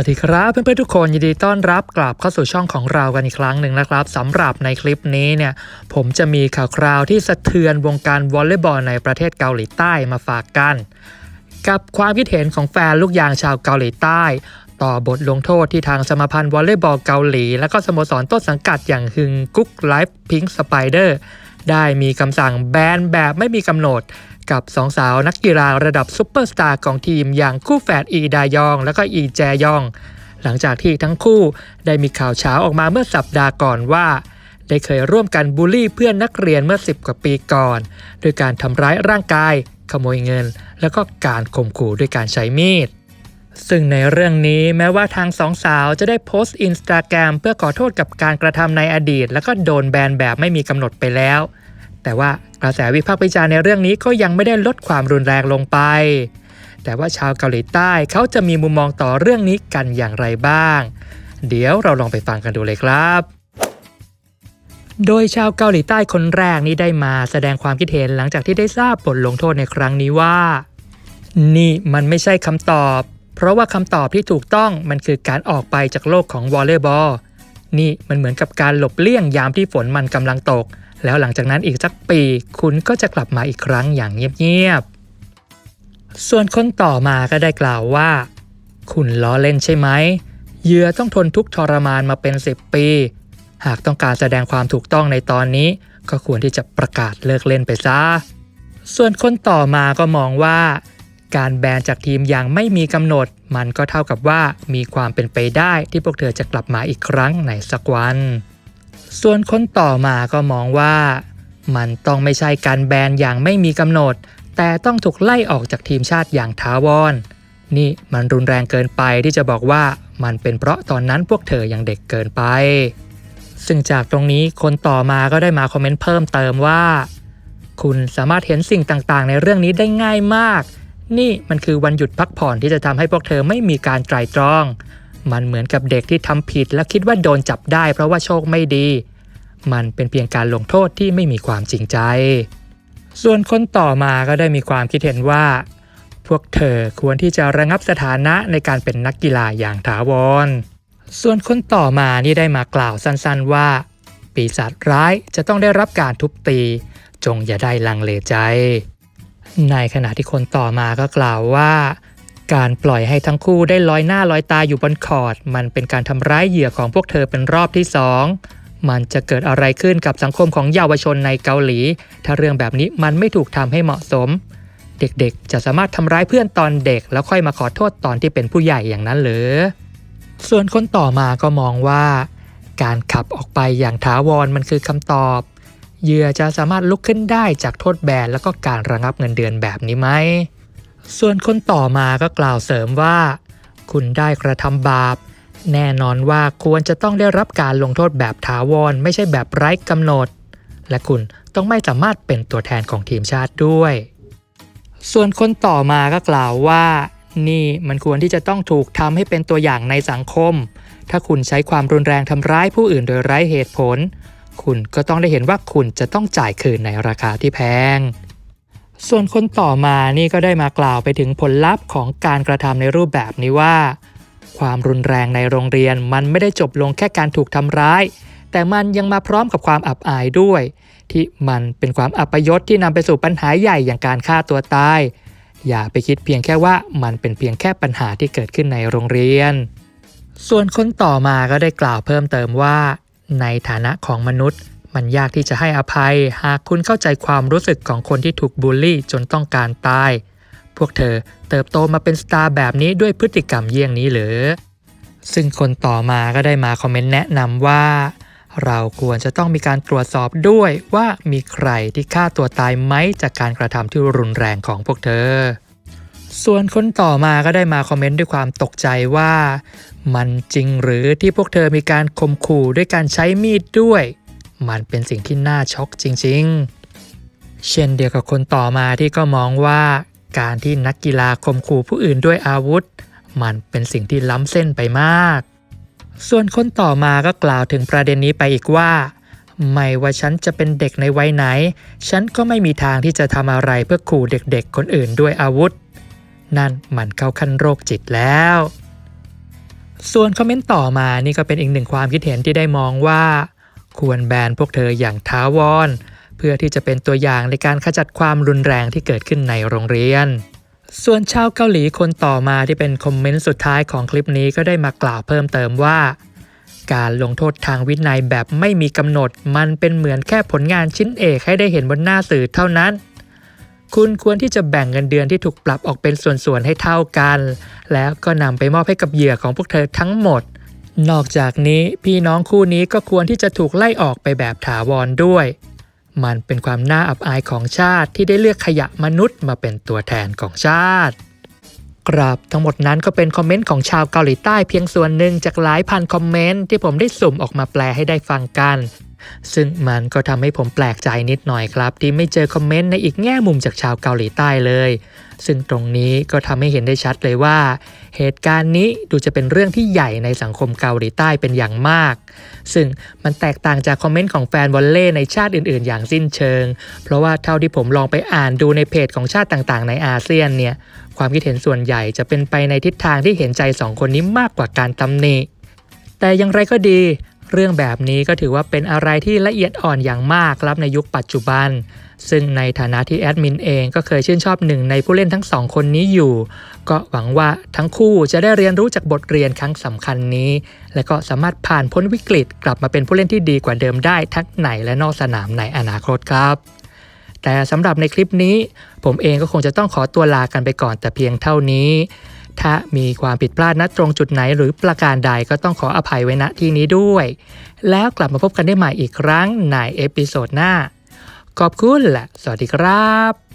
วัสดีครับเพื่อนๆทุกคนยินดีต้อนรับกลับเข้าสู่ช่องของเรากันอีกครั้งหนึ่งนะครับสำหรับในคลิปนี้เนี่ยผมจะมีข่าวคราวที่สะเทือนวงการวอลเลย์บอลในประเทศเกาหลีใต้มาฝากกัน กับความคิดเห็นของแฟนลูกยางชาวเกาหลีใต้ ต่อบทลงโทษที่ทางสมาพันธ์วอลเลย์บอลเกาหลี และก็สโมสรต้นสังกัดอย่างฮึงกุ๊กไลฟ์พิงค์สไปเดอร์ได้มีคำสั่งแบนแบบไม่มีกำหนด กับสองสาวนักกีฬาระดับซุปเปอร์สตาร์ของทีมอย่างคู่แฝดอีดายอง และก็อีแจยอง หลังจากที่ทั้งคู่ได้มีข่าวเช้าออกมาเมื่อสัปดาห์ก่อนว่า ได้เคยร่วมกันบูลลี่เพื่อนนักเรียนเมื่อ 10 กว่าปีก่อนโดยการทำร้ายร่างกาย ขโมยเงิน แล้วก็การข่มขู่ด้วยการใช้มีดซึ่งในเรื่องนี้แม้ว่าทางสองสาวจะได้โพสต์อินสตาแกรมเพื่อขอโทษกับการกระทำในอดีต แล้วก็โดนแบนแบบไม่มีกำหนดไปแล้ว แต่ว่ากระแสวิพากษ์วิจารณ์ในเรื่องนี้ก็ยังไม่ได้ลดความรุนแรงลงไป แต่ว่าชาวเกาหลีใต้เขาจะมีมุมมองต่อเรื่องนี้กันอย่างไรบ้าง เดี๋ยวเราลองไปฟังกันดูเลยครับโดยชาวเกาหลีใต้คนแรกนี้ได้มาแสดงความคิดเห็นหลังจากที่ได้ทราบบทลงโทษในครั้งนี้ว่า นี่มันไม่ใช่คำตอบ เพราะว่าคำตอบที่ถูกต้องมันคือการออกไปจากโลกของวอลเลย์บอลนี่มันเหมือนกับการหลบเลี่ยงยามที่ฝนมันกำลังตก แล้วหลังจากนั้นอีกสักปีคุณก็จะกลับมาอีกครั้งอย่างเงียบๆ ส่วนคนต่อมาก็ได้กล่าวว่า คุณล้อเล่นใช่ไหมเหยื่อต้องทนทุกทรมานมาเป็น 10 ปี หากต้องการแสดงความถูกต้องในตอนนี้ ก็ควรที่จะประกาศเลิกเล่นไปซะ ส่วนคนต่อมาก็มองว่า การแบนจากทีมอย่างไม่มีกำหนด มันก็เท่ากับว่ามีความเป็นไปได้ที่พวกเธอจะกลับมาอีกครั้งในสักวัน ส่วนคนต่อมาก็มองว่า มันต้องไม่ใช่การแบนอย่างไม่มีกำหนด แต่ต้องถูกไล่ออกจากทีมชาติอย่างท้าวรนี่มันรุนแรงเกินไปที่จะบอกว่ามันเป็นเพราะตอนนั้นพวกเธอยังเด็กเกินไป ซึ่งจากตรงนี้คนต่อมาก็ได้มาคอมเมนต์เพิ่มเติมว่า คุณสามารถเห็นสิ่งต่างๆ ในเรื่องนี้ได้ง่ายมาก นี่มันคือวันหยุดพักผ่อนที่จะทำให้พวกเธอไม่มีการไตร่ตรอง มันเหมือนกับเด็กที่ทำผิดและคิดว่าโดนจับได้เพราะว่าโชคไม่ดี มันเป็นเพียงการลงโทษที่ไม่มีความจริงใจ ส่วนคนต่อมาก็ได้มีความคิดเห็นว่า พวกเธอควรที่จะระงับสถานะในการเป็นนักกีฬาอย่างถาวร ส่วนคนต่อมานี่ได้มากล่าวสั้นๆว่า ปีศาจร้ายจะต้องได้รับการทุบตี จงอย่าได้ลังเลใจ ในขณะที่คนต่อมาก็กล่าวว่าการปล่อยให้ทั้งคู่ได้ลอยหน้าลอยตาอยู่บนคอร์ด มันเป็นการทำร้ายเหยื่อของพวกเธอเป็นรอบที่สอง มันจะเกิดอะไรขึ้นกับสังคมของเยาวชนในเกาหลี ถ้าเรื่องแบบนี้มันไม่ถูกทำให้เหมาะสม เด็กๆ จะสามารถทำร้ายเพื่อนตอนเด็ก แล้วค่อยมาขอโทษตอนที่เป็นผู้ใหญ่อย่างนั้นหรือ ส่วนคนต่อมาก็มองว่า การขับออกไปอย่างถาวรมันคือคำตอบเหยื่อจะสามารถลุกขึ้นได้จากโทษแบนแล้วก็การระงับเงินเดือนแบบนี้ไหม ส่วนคนต่อมาก็กล่าวเสริมว่า คุณได้กระทำบาป แน่นอนว่าควรจะต้องได้รับการลงโทษแบบถาวร ไม่ใช่แบบไร้กำหนด และคุณต้องไม่สามารถเป็นตัวแทนของทีมชาติด้วย ส่วนคนต่อมาก็กล่าวว่า นี่มันควรที่จะต้องถูกทำให้เป็นตัวอย่างในสังคม ถ้าคุณใช้ความรุนแรงทำร้ายผู้อื่นโดยไร้เหตุผล คุณก็ต้องได้เห็นว่าคุณจะต้องจ่ายคืนในราคาที่แพงส่วนคนต่อมานี่ก็ได้มากล่าวไปถึงผลลัพธ์ของการกระทำในรูปแบบนี้ว่า ความรุนแรงในโรงเรียนมันไม่ได้จบลงแค่การถูกทำร้าย แต่มันยังมาพร้อมกับความอับอายด้วย ที่มันเป็นความอัปยศที่นำไปสู่ปัญหาใหญ่อย่างการฆ่าตัวตาย อย่าไปคิดเพียงแค่ว่ามันเป็นเพียงแค่ปัญหาที่เกิดขึ้นในโรงเรียน ส่วนคนต่อมาก็ได้กล่าวเพิ่มเติมว่า ในฐานะของมนุษย์ มันยากที่จะให้อภัย หากคุณเข้าใจความรู้สึกของคนที่ถูกบูลลี่จนต้องการตาย พวกเธอเติบโตมาเป็นสตาร์แบบนี้ด้วยพฤติกรรมเยี่ยงนี้หรือ ซึ่งคนต่อมาก็ได้มาคอมเมนต์แนะนำว่า เราควรจะต้องมีการตรวจสอบด้วยว่ามีใครที่ฆ่าตัวตายไหมจากการกระทำที่รุนแรงของพวกเธอ ส่วนคนต่อมาก็ได้มาคอมเมนต์ด้วยความตกใจว่า มันจริงหรือที่พวกเธอมีการข่มขู่ด้วยการใช้มีดด้วย มันเป็นสิ่งที่น่าช็อกจริง ๆ เช่นเดียวกับคนต่อมาที่ก็มองว่า การที่นักกีฬาข่มขู่ผู้อื่นด้วยอาวุธ มันเป็นสิ่งที่ล้ำเส้นไปมาก ส่วนคนต่อมาก็กล่าวถึงประเด็นนี้ไปอีกว่า ไม่ว่าฉันจะเป็นเด็กในวัยไหน ฉันก็ไม่มีทางที่จะทำอะไรเพื่อขู่เด็กๆ คนอื่นด้วยอาวุธ นั่นมันเข้าขั้นโรคจิตแล้ว ส่วนคอมเมนต์ต่อมานี่ก็เป็นอีกหนึ่งความคิดเห็นที่ได้มองว่า ควรแบนพวกเธออย่างท้าวร เพื่อที่จะเป็นตัวอย่างในการขจัดความรุนแรงที่เกิดขึ้นในโรงเรียน ส่วนชาวเกาหลีคนต่อมาที่เป็นคอมเมนต์สุดท้ายของคลิปนี้ก็ได้มากล่าวเพิ่มเติมว่า การลงโทษทางวินัยแบบไม่มีกำหนด มันเป็นเหมือนแค่ผลงานชิ้นเอกให้ได้เห็นบนหน้าสื่อเท่านั้นคุณควรที่จะแบ่งเงินเดือนที่ถูกปรับออกเป็นส่วนๆให้เท่ากัน แล้วก็นำไปมอบให้กับเหยื่อของพวกเธอทั้งหมด นอกจากนี้พี่น้องคู่นี้ก็ควรที่จะถูกไล่ออกไปแบบถาวรด้วย มันเป็นความน่าอับอายของชาติที่ได้เลือกขยะมนุษย์มาเป็นตัวแทนของชาติครับทั้งหมดนั้นก็เป็นคอมเมนต์ของชาวเกาหลีใต้เพียงส่วนหนึ่งจากหลายพันคอมเมนต์ที่ผมได้สุ่มออกมาแปลให้ได้ฟังกัน ซึ่งมันก็ทำให้ผมแปลกใจนิดหน่อยครับ ที่ไม่เจอคอมเมนต์ในอีกแง่มุมจากชาวเกาหลีใต้เลย ซึ่งตรงนี้ก็ทำให้เห็นได้ชัดเลยว่า เหตุการณ์นี้ดูจะเป็นเรื่องที่ใหญ่ในสังคมเกาหลีใต้เป็นอย่างมาก ซึ่งมันแตกต่างจากคอมเมนต์ของแฟนวอลเล่ในชาติอื่นๆ อย่างสิ้นเชิง เพราะว่าเท่าที่ผมลองไปอ่านดูในเพจของชาติต่างๆ ในอาเซียนเนี่ยความคิดเห็นส่วนใหญ่จะเป็นไปในทิศทางที่เห็นใจสองคนนี้มากกว่าการตำหนิแต่อย่างไรก็ดี รื่องแบบนี้ก็ถือว่าเป็นอะไรที่ละเอียดอ่อนอย่างมากครับในยุคปัจจุบัน ซึ่งในฐานะที่แอดมินเองก็เคยชื่นชอบหนึ่งในผู้เล่นทั้งสองคนนี้อยู่ ก็หวังว่าทั้งคู่จะได้เรียนรู้จากบทเรียนครั้งสำคัญนี้ และก็สามารถผ่านพ้นวิกฤต กลับมาเป็นผู้เล่นที่ดีกว่าเดิมได้ทั้งในและนอกสนามในอนาคตครับแต่สำหรับในคลิปนี้ ผมเองก็คงจะต้องขอตัวลากันไปก่อนแต่เพียงเท่านี้ ถ้ามีความผิดพลาดณตรงจุดไหนหรือประการใดก็ต้องขออภัยไว้ณที่นี้ด้วย แล้วกลับมาพบกันได้ใหม่อีกครั้งในเอพิโซดหน้า ขอบคุณและสวัสดีครับ